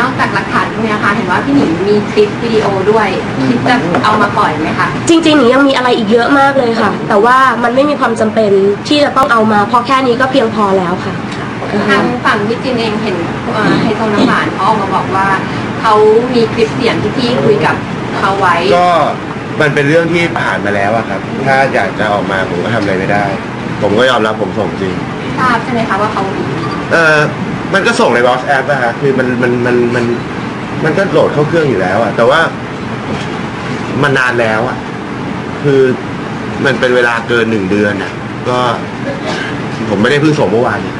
นอกจากหลักฐานพวกเนี้ยค่ะ เห็นว่าพี่หนิงมีคลิปวิดีโอด้วยคิดจะเอามาปล่อยไหมคะ จริงๆหนิงยังมีอะไรอีกเยอะมากเลยค่ะ แต่ว่ามันไม่มีความจำเป็นที่จะต้องเอามาเพราะแค่นี้ก็เพียงพอแล้วค่ะ ทางฝั่งพี่จินเองเห็นเอ่อไฮโซน้ำหวานเขาออกมาบอกว่าเขามีคลิปเสียงที่พี่คุยกับเขาไว้ ก็มันเป็นเรื่องที่ผ่านมาแล้วอะครับ ถ้าอยากจะออกมาผมก็ทำอะไรไม่ได้ ผมก็ยอมรับผมส่งจริง ทราบใช่ไหมคะว่าเขามีเออ มันก็ส่งใน WhatsApp อะฮะคือมันมันมันมันมันก็โหลดเข้าเครื่องอยู่แล้วอะแต่ว่ามันนานแล้วอะคือมันเป็นเวลาเกินหนึ่งเดือนอะก็ผมไม่ได้เพิ่งส่งเมื่อวานนี้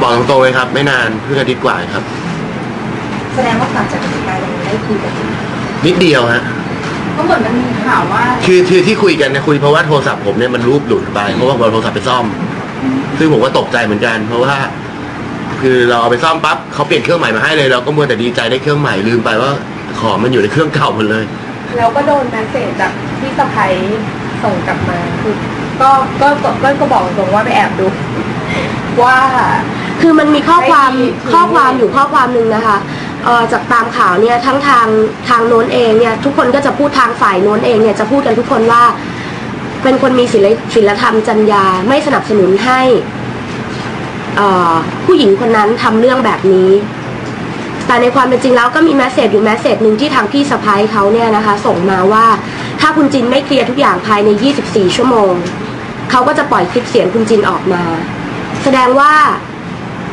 บอกตรงๆเลยครับ ไม่นานเพิ่งอาทิตย์กว่าครับ แสดงว่าหลังจากเหตุการณ์นี้ได้คุยกันนิดเดียวฮะ ก็เหมือนมันมีข่าวว่า คือคือที่คุยกันเนี่ยคุยเพราะว่าโทรศัพท์ผมเนี่ยมันรูปหลุดไปเพราะว่าผมเอาโทรศัพท์ไปซ่อม ซึ่งผมก็ตกใจเหมือนกัน เพราะว่า คือเราเอาไปซ่อมปั๊บเขาเปลี่ยนเครื่องใหม่มาให้เลยเราก็มัวแต่ดีใจได้เครื่องใหม่ลืมไปว่าของมันอยู่ในเครื่องเก่าหมดเลย แล้วก็โดนแมสเซจจากพี่สะพ้ยส่งกลับมาคือก็ก็ก็ก็ก็บอกตรงว่าไปแอบดู ว่า คือมันมีข้อความไม่มีข้อความอยู่ข้อความหนึ่งนะคะเอ่อจากตามข่าวเนี่ยทั้งทางทางโน้นเองเนี่ยทุกคนก็จะพูดทางฝ่ายโน้นเองเนี่ยจะพูดกันทุกคนว่า เป็นคนมีศีลศีลธรรมจรรยาไม่สนับสนุนให้เอ่อผู้หญิงคนนั้นทำเรื่องแบบนี้ แต่ในความเป็นจริงแล้วก็มีแมสเซจอยู่แมสเซจหนึ่งที่ทางพี่สะพ้ายเขาเนี่ยนะคะ ส่งมาว่าถ้าคุณจินไม่เคลียร์ทุกอย่างภายใน 24 ชั่วโมง เขาก็จะปล่อยคลิปเสียงคุณจินออกมา แสดงว่า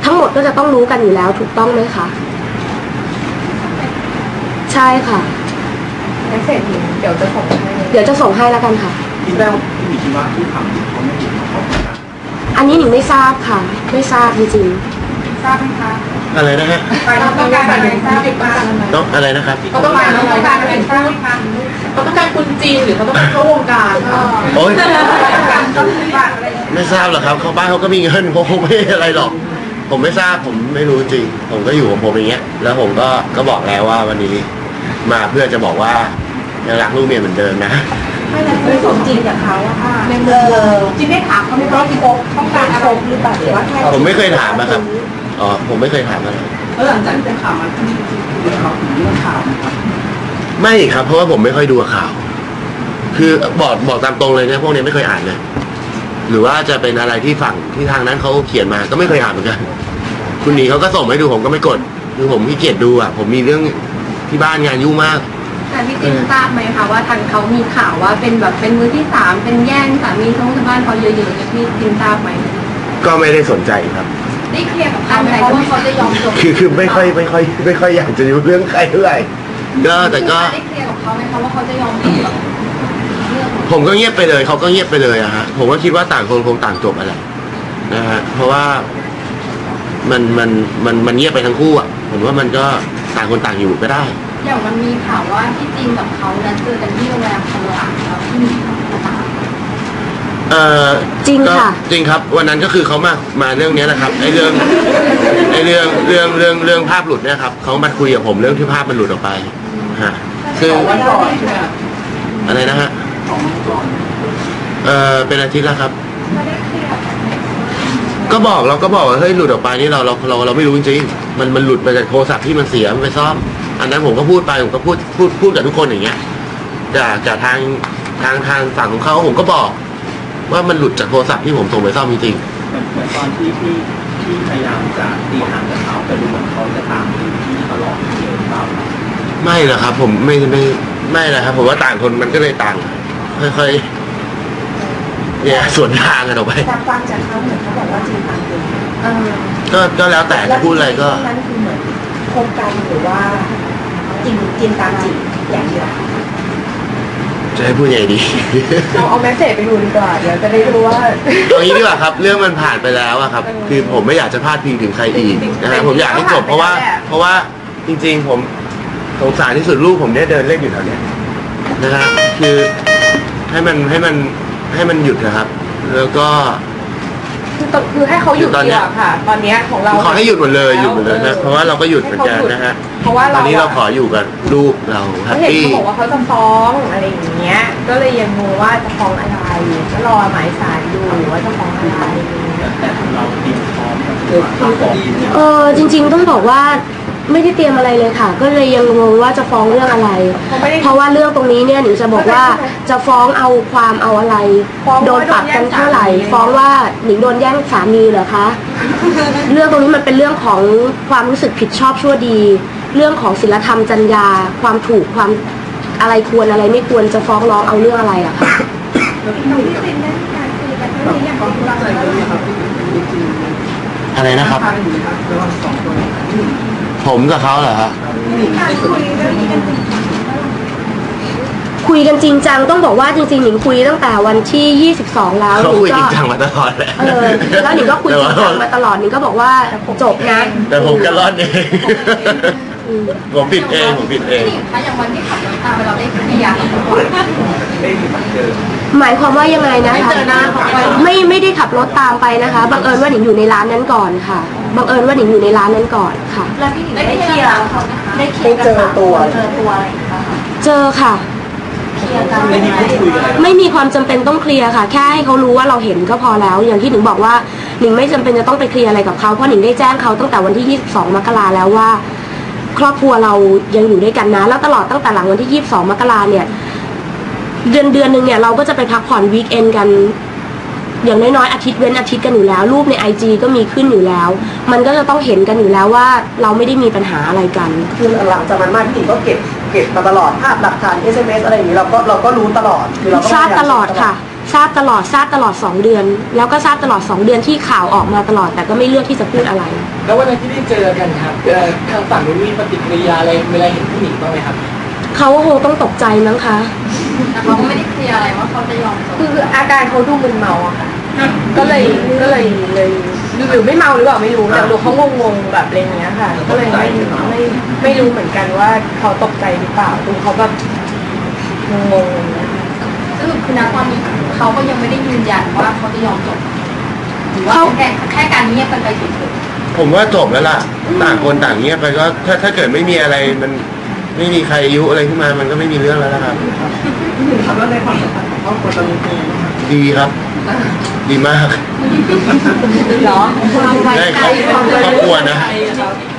ทั้งหมดก็จะต้องรู้กันอยู่แล้วถูกต้องไหมคะ ใช่ค่ะแมสเซจนี้เดี๋ยวจะส่งให้เดี๋ยวจะส่งให้แล้วกันค่ะ คิดแล้วพี่หมีคิดว่าที่ทำเขาไม่ผิดของเขานะอันนี้หนิงไม่ทราบค่ะ ไม่ทราบจริงทราบไหมคะอะไรนะฮะเราต้องการอะไรทราบบ้างต้องอะไรนะครับเขาต้องการเราต้องการอะไรทราบไหมคะเขาต้องการคุณจีนหรือเขาต้องการเข้าวงการคะโอ๊ยการต้องการอะไรไม่ทราบหรอกครับเขาบ้านเขาก็มีเงินเขาคงไม่อะไรหรอก ผมไม่ทราบผมไม่รู้จริง ผมก็อยู่ของผมอย่างเงี้ย แล้วผมก็ก็บอกแล้วว่าวันนี้ มาเพื่อจะบอกว่ายังรักลูกเมียเหมือนเดิมนะ ไม่แล้วไม่สมจริงกับเขาอะค่ะในเมืองจริงได้ถามเขาไหมว่าที่เขาต้องการอะไรหรือเปล่าหรือว่าแค่ผมไม่เคยถามนะครับ อ๋อ ผมไม่เคยถามอะไรแล้วหลังจากที่เป็นข่าวมาที่ที่เขาถึงเรื่องข่าวนะครับไม่ครับ เพราะว่าผมไม่ค่อยดูข่าว คือบอกบอกตามตรงเลยเนี่ยพวกนี้ไม่เคยอ่านเลย หรือว่าจะเป็นอะไรที่ฝั่งที่ทางนั้นเขาเขียนมา ก็ไม่เคยอ่านเหมือนกัน คุณหนีเขาก็ส่งมาให้ดูผมก็ไม่กด คือผมขี้เกียจดูอะ ผมมีเรื่องที่บ้านงานยุ่งมาก แต่พี่จินทราบไหมคะว่าทางเขามีข่าวว่าเป็นแบบเป็นมือที่สามเป็นแย่งสามีชาวบ้านเขาเยอะๆเนี่ยพี่จินทราบไหมก็ไม่ได้สนใจครับ ได้เคลียร์กับเขาไหมว่าเขาจะยอมจบคือคือไม่ค่อยไม่ค่อยไม่ค่อยอยากจะอยู่เรื่องใครเท่าไหร่ก็แต่ก็ได้เคลียร์กับเขาไหมคะว่าเขาจะยอมจบกับเรื่องของผมก็เงียบไปเลยเขาก็เงียบไปเลยอะฮะผมก็คิดว่าต่างคนคงต่างจบอะไรนะฮะเพราะว่ามันมันมันมันเงียบไปทั้งคู่อะผมว่ามันก็ต่างคนต่างอยู่ก็ได้ อย่างมันมีข่าวว่าพี่จินกับเขานัดเจอกันที่โรงแรมคอนหลังแล้วพี่หนิงนะคะเออจริงก็ค่ะจริงครับ วันนั้นก็คือเขามามาเรื่องเนี้ยนะครับไอ้เรื่องไอ้เรื่องเรื่องเรื่องเรื่องภาพหลุดเนี่ยครับเขามาคุยกับผมเรื่องที่ภาพมันหลุดออกไปฮะซึ่งสองวันก่อนใช่ไหมครับอะไรนะฮะสองวันก่อนเออเป็นอาทิตย์แล้วครับก็บอกเราก็บอกว่าเฮ้ยหลุดออกไปนี่เราเราเราเราไม่รู้จริงๆมันมันหลุดไปจากโทรศัพท์ที่มันเสียมันไปซ่อม อันนั้นผมก็พูดไปผมก็พูดพูดพูดกับทุกคนอย่างเงี้ยจากจากทางทางทางฝั่งของเขาผมก็บอก ว่ามันหลุดจากโทรศัพท์ที่ผมส่งไปซ่อมจริงเหมือนเหมือนตอนที่พี่พี่พยายามจะตีห่างกับเขาแต่ดูเหมือนเขาจะตามพี่ตลอดเลยหรือเปล่าๆไม่หรอกครับ ผมไม่ไม่ไม่นะครับ ผมว่าต่างคนมันก็เลยต่างค่อยๆเนี่ยสวนทางกันออกไป แต่ฟังจากเขาเหมือนเขาบอกว่าจริงตามจริงเออก็ก็แล้วแต่จะพูดอะไรก็นั้นคือเหมือนโครงการหรือว่า จริงจริงตามจริงอย่างเดียวจะให้พูดยังไงดี เราเอาแมสเซจไปดูดีกว่าเดี๋ยวจะได้รู้ว่า เอางี้ดีกว่าครับ เรื่องมันผ่านไปแล้วอะครับ คือผมไม่อยากจะพลาดพิงถึงใครอีกนะฮะผมอยากให้จบเพราะว่า เพราะว่าจริง ๆ ผมสงสารที่สุดลูกผมเนี่ยเดินเล่นอยู่แถวเนี้ยนะฮะคือให้มันให้มันให้มันหยุดนะครับ แล้วก็คือตคือให้เขาหยุดตอนดีเนี้กยว่าค่ะ ตอนเนี้ยของเราขอให้หยุดหมดเลยหยุดหมดเลยนะเพราะว่าเราก็หยุดเหมือนกันนะฮะเพ ราะว่าตเราอนนี้เราขออยู่กับลูกเราแฮเขาปเห็นปี้เขาบอกว่าเขาจะฟ้องอะไรอย่างเงี้ย ก็เลยยังงงว่าจะฟ้องอะไรก็รอหมายสารอยู่ว่าจะฟ้องอะไรแต่แต่ของเราติดพร้อมเกิดความคดีเนี่ยเออจริง ๆ ต้องบอกว่าไม่ได้เตรียมอะไรเลยค่ะ ก็เลยยังงงว่าจะฟ้องเรื่องอะไร เขาไม่ได้ เพราะว่าเรื่องตรงนี้เนี่ยหนิงจะบอกว่าจะฟ้องเอาความเอาอะไร ฟ้องโดว่านปรับกันเท่าไหร่ โดนแย่งสามี ฟ้องว่าหนิงโดนแย่งสามีเหรอคะ เรื่องตรงนี้มันเป็นเรื่องของความรู้สึกผิดชอบชั่วดี เรื่องของศีลธรรมจรรยา ความถูกความอะไรควรอะไรไม่ควรจะฟ้องร้องเอาเรื่องอะไรอะคะความเข้าใจกันเนี่ยครับจริงๆอะไรนะครับทางอยู่นะครับระหว่างสองคนที่ผมกับเขาเหรอฮะในส่วนคุยกันจริงจังต้องบอกว่าจริงๆหนิงคุยตั้งแต่วันที่ 22 แล้วเขาหนิคุยก็จริงจังมาตลอดแหละเออแล้วหนิงก็คุยจริงจังมาตลอดหนิงก็บอกว่าจบนะแต่ผมก็รอดเองอืม ผมผิดเองผมผิดเองถ้าอย่างวันที่ขับรถตามไปเราได้เคลียร์กันก่อนได้มีบัตรเจอหมายความว่ายังไงนะไม่คะเจอหน้าเขาไปไม่ไม่ได้ขับรถตามไปนะคะบังเอิญว่าหนิงอยู่ในร้านนั้นก่อนค่ะบังเอิญว่าหนิงอยู่ในร้านนั้นก่อนค่ะ แล้วพี่หนิงได้เคลียร์เขานะคะได้เคลียร์กันเจอตัวเจอตัวอะไรอย่างเงี้ยค่ะเจอค่ะเคลียร์กันไม่มีพูดคุยกันเลยไม่มีความจำเป็นต้องเคลียร์ค่ะ แค่ให้เขารู้ว่าเราเห็นก็พอแล้ว อย่างที่หนิงบอกว่าหนิงไม่จำเป็นจะต้องไปเคลียร์อะไรกับเขาเพราะหนิงได้แจ้งเขาตั้งแต่วันที่ 22 มกราแล้วว่า ครอบครัวเรายังอยู่ด้วยกันนะ แล้วตลอดตั้งแต่หลังวันที่ 22 มกราเนี่ย เดือนเดือนหนึ่งเนี่ยเราก็จะไปพักผ่อนวีคเอนกัน อย่างน้อยๆอาทิตย์เว้นอาทิตย์กันอยู่แล้ว รูปในไอจก็มีขึ้นอยู่แล้ว มันก็จะต้องเห็นกันอยู่แล้วว่าเราไม่ได้มีปัญหาอะไรกัน คือหลังจากนั้นมาพี่หนิงก็เก็บเก็บมาตลอดภาพหลักฐาน SMS อะไรอย่างนี้เราก็เราก็รู้ตลอดคือเราก็ทราบตลอดค่ะ ทราบตลอดทราบตลอดสองเดือน แล้วก็ทราบตลอดสองเดือนที่ข่าวออกมาตลอด แต่ก็ไม่เลือกที่จะพูดอะไร แล้ววันนั้นที่ได้เจอกันครับเอ่อทางฝั่งนู้นมีปฏิกิริยาอะไรเวลาเห็นผู้หญิงบ้างไหมครับ เขาก็คงต้องตกใจมั้งคะแต่เขาก็ไม่ได้เคลียร์อะไรว่าเขาจะยอมจบคืออาการเขาดูมึนเมาอะค่ะ ก็เลยก็เลยเลยหรือไม่เมาหรือเปล่าไม่รู้แต่ดูเขางงๆแบบอะไรอย่างเงี้ยค่ะ ก็เลยไม่ไม่ไม่รู้เหมือนกันว่าเขาตกใจหรือเปล่าดูเขาแบบงงๆอย่างเงี้ยส รุปคือณตอนนี้เขาก็ยังไม่ได้ยืนยันว่าเขาจะยอมจบหรือว่าเขาแค่แค่การเงียบกันไปเฉยผมว่าจบแล้วล่ะ ต่างคนต่างเงียบไปก็ถ้าถ้าเกิดไม่มีอะไรมันไม่มีใครยุอะไรขึ้นมา มันก็ไม่มีเรื่องแล้วนะครับพี่หนิงครับแล้วในความสัมพันธ์ของครอบครัวตอนนี้เป็นยังไงบ้างครับดีครับ ดีมากเหรอได้ครอบครอบครัวนะ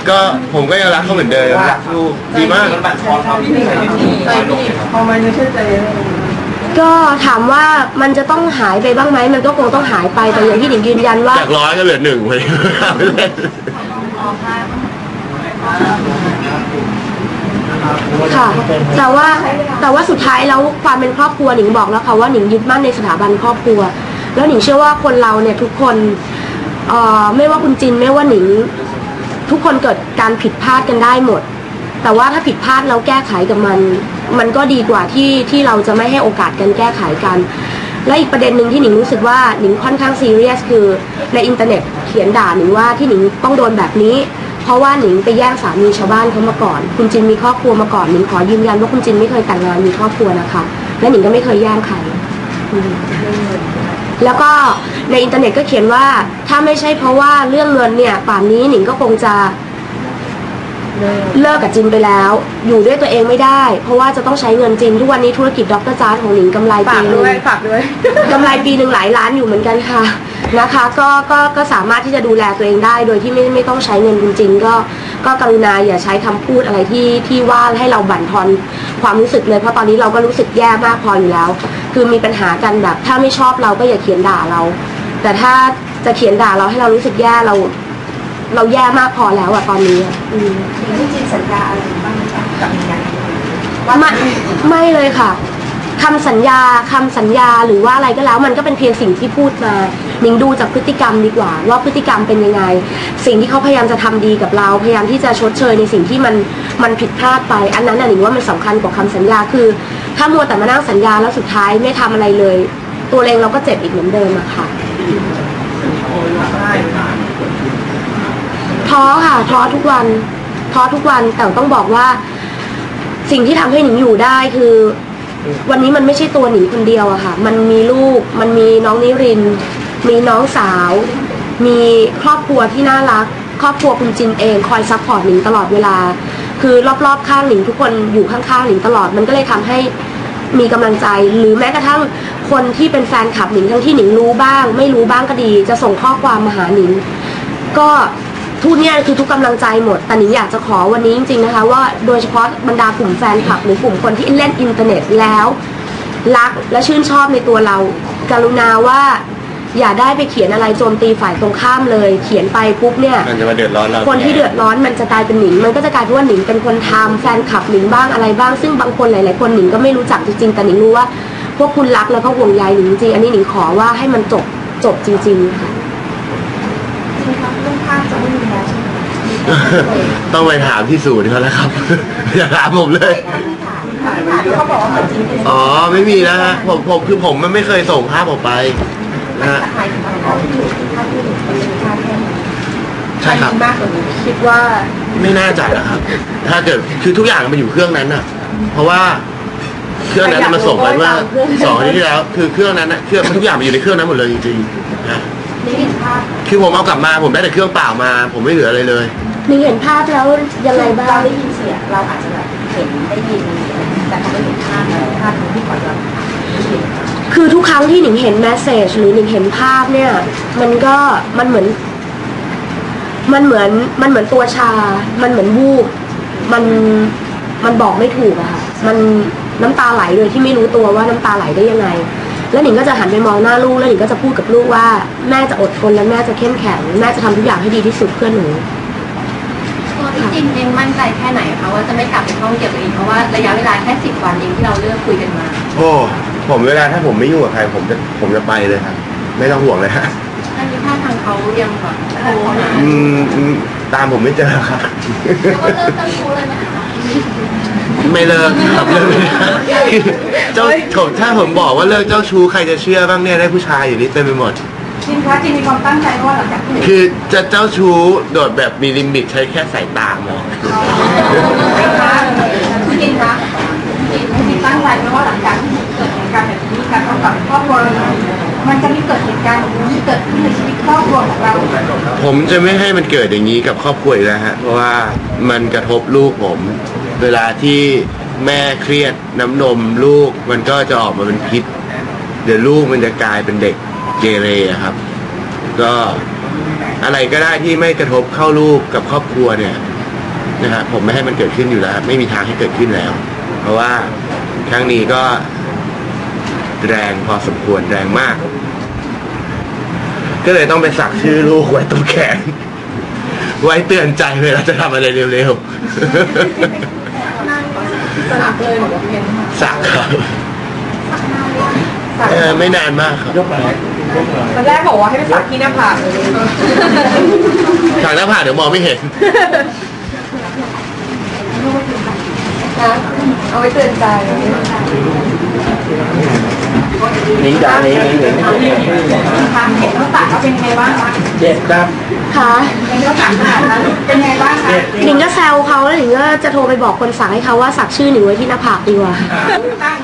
ก็ผมก็ยังรักเขาเหมือนเดิมรักลูกดีมากมันบัตรคอความที่เคยที่มีใจลงครับพอมาในเชื่อใจ ก็ถามว่ามันจะต้องหายไปบ้างไหมมันก็คงต้องหายไปแต่อย่างที่หนิงยืนยันว่า จากร้อยก็เหลือหนึ่งไปเล่นออกมาค่ะ แต่ว่าแต่ว่าสุดท้ายแล้วความเป็นครอบครัวหนิงบอกแล้วค่ะว่าหนิงยึดมั่นในสถาบันครอบครัว แล้วหนิงเชื่อว่าคนเราเนี่ยทุกคนเอ่อไม่ว่าคุณจินไม่ว่าหนิง ทุกคนเกิดการผิดพลาดกันได้หมด แต่ว่าถ้าผิดพลาดแล้วแก้ไขกับมัน มันก็ดีกว่าที่ที่เราจะไม่ให้โอกาสกันแก้ไขกัน และอีกประเด็นหนึ่งที่หนิงรู้สึกว่าหนิงค่อนข้างซีเรียสคือในอินเทอร์เน็ตเขียนด่าหนิงว่าที่หนิงต้องโดนแบบนี้ เพราะว่าหนิงไปแย่งสามีชาวบ้านเขามาก่อน คุณจินมีครอบครัวมาก่อนหนิงขอยืนยันว่าคุณจินไม่เคยแต่งงานมีครอบครัวนะคะ และหนิงก็ไม่เคยแย่งใครแล้วก็ในอินเทอร์เน็ตก็เขียนว่าถ้าไม่ใช่เพราะว่าเรื่องเงินเนี่ยป่านนี้หนิงก็คงจะ เลิกกับจินไปแล้ว อยู่ด้วยตัวเองไม่ได้ เพราะว่าจะต้องใช้เงินจินทุกวันนี้ธุรกิจดรจาร์ของหนิงกำไรฝาปีกหนึด้วยงฝากด้วย กำไรปีหนึ่งหลายล้านอยู่เหมือนกันค่ะนะคะก็ก็ก็สามารถที่จะดูแลตัวเองได้ โดยที่ไม่ไม่ต้องใช้เงินจริงๆก็ก็กรุณาอย่าใช้คำพูดอะไรที่ที่ว่าให้เราบั่นทอนความรู้สึกเลยเพราะตอนนี้เราก็รู้สึกแย่มากพออยู่แล้ว คือมีปัญหากันแบบ ถ้าไม่ชอบเราก็อย่าเขียนด่าเรา แต่ถ้าจะเขียนด่าเราให้เรารู้สึกแย่เรา เราแย่มากพอแล้วอะตอนนี้อะอืมพี่จินสัญญาอะไรบ้างไหมคะกับงานไม่ไม่เลยค่ะคำสัญญาคำสัญญาหรือว่าอะไรก็แล้ว มันก็เป็นเพียงสิ่งที่พูดมาหนิงดูจากพฤติกรรมดีกว่า ว่าพฤติกรรมเป็นยังไง สิ่งที่เขาพยายามจะทำดีกับเรา พยายามที่จะชดเชยในสิ่งที่มันมันผิดพลาดไป อันนั้นน่ะหนิงว่ามันสำคัญกว่าคำสัญญาคือ ถ้ามัวแต่มานั่งสัญญาแล้วสุดท้ายไม่ทำอะไรเลย ตัวเองเราก็เจ็บอีกเหมือนเดิมอะค่ะ ท้อค่ะ ท้อทุกวัน ท้อทุกวันแต่ต้องบอกว่า สิ่งที่ทำให้หนิงอยู่ได้คือ วันนี้มันไม่ใช่ตัวหนิงคนเดียวอะค่ะ มันมีลูก มันมีน้องนิริน มีน้องสาว มีครอบครัวที่น่ารัก ครอบครัวคุณจินเองคอยซัพพอร์ตหนิงตลอดเวลา คือรอบๆข้างหนิงทุกคนอยู่ข้างๆหนิงตลอดมันก็เลยทำให้มีกำลังใจหรือแม้กระทั่งคนที่เป็นแฟนคลับหนิงทั้งที่หนิงรู้บ้าง ไม่รู้บ้างก็ดี จะส่งข้อความมาหาหนิง ก็ ทุกเนี่ยคือทุกกำลังใจหมดแต่หนิงอยากจะขอวันนี้จริงๆนะคะว่าโดยเฉพาะบรรดากลุ่มแฟนคลับหรือกลุ่มคนที่เล่นอินเทอร์เน็ตแล้ว รักและชื่นชอบในตัวเรา กรุณาว่าอย่าได้ไปเขียนอะไรโจมตีฝ่ายตรงข้ามเลย เขียนไปปุ๊บเนี่ยมันจะมาเดือดร้อนเราคนที่เดือดร้อนมันจะกลายเป็นหนิง มันก็จะกลายเป็นว่าหนิงเป็นคนทำแฟนคลับหนิงบ้างอะไรบ้างซึ่งบางคนหลายๆคนหนิงก็ไม่รู้จักจริงๆแต่หนิงรู้ว่า พวกคุณรักแล้วก็ห่วงใยหนิงจริงอันนี้หนิงขอว่าให้มันจบจบจริงๆค่ะ ต้องไปถามที่ศูนย์เขาแล้วครับ อย่าถามผมเลย เขาบอกว่าเหมือนจริงเป็นอ๋อไม่มีนะฮะผมผมคือผมมันไม่เคยส่งภาพออกไปนะฮะ หมายถึงว่าที่อยู่ที่ท่านที่หนึ่งเป็นค่าแค่ไหนใช่ครับ มากกว่านี้คิดว่าไม่น่าจะนะครับ ถ้าเกิดคือทุกอย่างมันอยู่เครื่องนั้นน่ะ เพราะว่าเครื่องนั้นน่ะมันส่งไปเมื่อสองอาทิตย์ที่แล้ว คือเครื่องนั้นน่ะเครื่องทุกอย่างมันอยู่ในเครื่องนั้นหมดเลยจริงๆนะ ได้เห็นภาพ คือผมเอากลับมาผมได้แต่เครื่องเปล่ามา ผมไม่เหลืออะไรเลยหนิงเห็นภาพแล้วยังไงบ้าเรางได้ยินเสียงเราอาจจะแบบเห็นได้ยิน แต่เขาไม่เห็นภาพนะภาพที่ขอย้อนถามได้ยินคือทุกครั้งที่หนิงเห็นแมสเซจหรือหนิงเห็นภาพเนี่ย มันก็มันเหมือน มันเหมือนมันเหมือนตัวชา มันเหมือนวูบมันมันบอกไม่ถูกอะค่ะมันน้ำตาไหลเลยที่ไม่รู้ตัวว่าน้ำตาไหลได้ยังไง แล้วหนิงก็จะหันไปมองหน้าลูกแล้วหนิงก็จะพูดกับลูกว่า แม่จะอดทนและแม่จะเข้มแข็งแม่จะทำทุกอย่างให้ดีที่สุดเพื่อหนูตัวพี่จินเองมั่นใจแค่ไหนคะว่าจะไม่กลับไปห้องเดียวกับอีกเพราะว่าระยะเวลาแค่สิบวันเองที่เราเลือกคุยกันมา โอ้ผมเวลาถ้าผมไม่ยุ่งกับใครผมจะผมจะไปเลยครับไม่ต้องห่วงเลยฮะอันนี้ท่าทางเขายังแบบโทรหาอืมอืมตามผมไม่เจอครับแล้วก็เลิกกันรู้เลยไหมคะ ไม่เลิกครับเลิกไม่ได้คือเจ้าผมถ้าผมบอกว่าเลิกเจ้าชู้ใครจะเชื่อบ้างเนี่ยได้ผู้ชายอยู่นี่เต็มไปหมดจริงคะจริงมีความตั้งใจว่าหลังจากที่หนึ่งคือจะเจ้าชู้โดดแบบมีลิมิตใช้แค่สายตามองคุณจินคะจริงคุณจินตั้งใจไหมว่าหลังจากที่เกิดเหตุการณ์แบบนี้การเข้ากับครอบครัวเรามันจะมีเกิดเหตุการณ์แบบนี้เกิดขึ้นในชีวิตครอบครัวของเราผมจะไม่ให้มันเกิดอย่างนี้กับครอบครัวอีกแล้วฮะ เพราะว่ามันกระทบลูกผม เวลาที่แม่เครียดน้ำนมลูกมันก็จะออกมาเป็นพิษ เดี๋ยวลูกมันจะกลายเป็นเด็กเกเรครับ ก็อะไรก็ได้ที่ไม่กระทบเข้าลูกกับครอบครัวเนี่ยนะฮะผมไม่ให้มันเกิดขึ้นอยู่แล้ว ไม่มีทางให้เกิดขึ้นแล้ว เพราะว่าครั้งนี้ก็แรงพอสมควรแรงมาก ก็เลยต้องไปสักชื่อลูกไว้ตรงแขน ไว้เตือนใจเวลาจะทำอะไรเร็ว สลับเลยหรือว่าเป็นๆสักครับเออไม่นานมากครับตอนแรกบอกว่าให้ไปสักที่หน้าผากเลยสักหน้าผากเดี๋ยวมองไม่เห็นนะเอาไว้เตือนใจนิ้งจ๋านิ้งนิ้งนิ้งคะเห็นเขาตัดเขาเป็นยังไงบ้างคะเจ็ดดับค่ะเห็ นเขาตัดขนาดนั้นเป็นยังไงบ้างคะหนิงก็แซวเขาแล้วหนิงก็จะโทรไปบอกคนสั่งให้เขาว่าสักชื่อหนิงไว้ที่หน้าผากดีกว่าตั้ง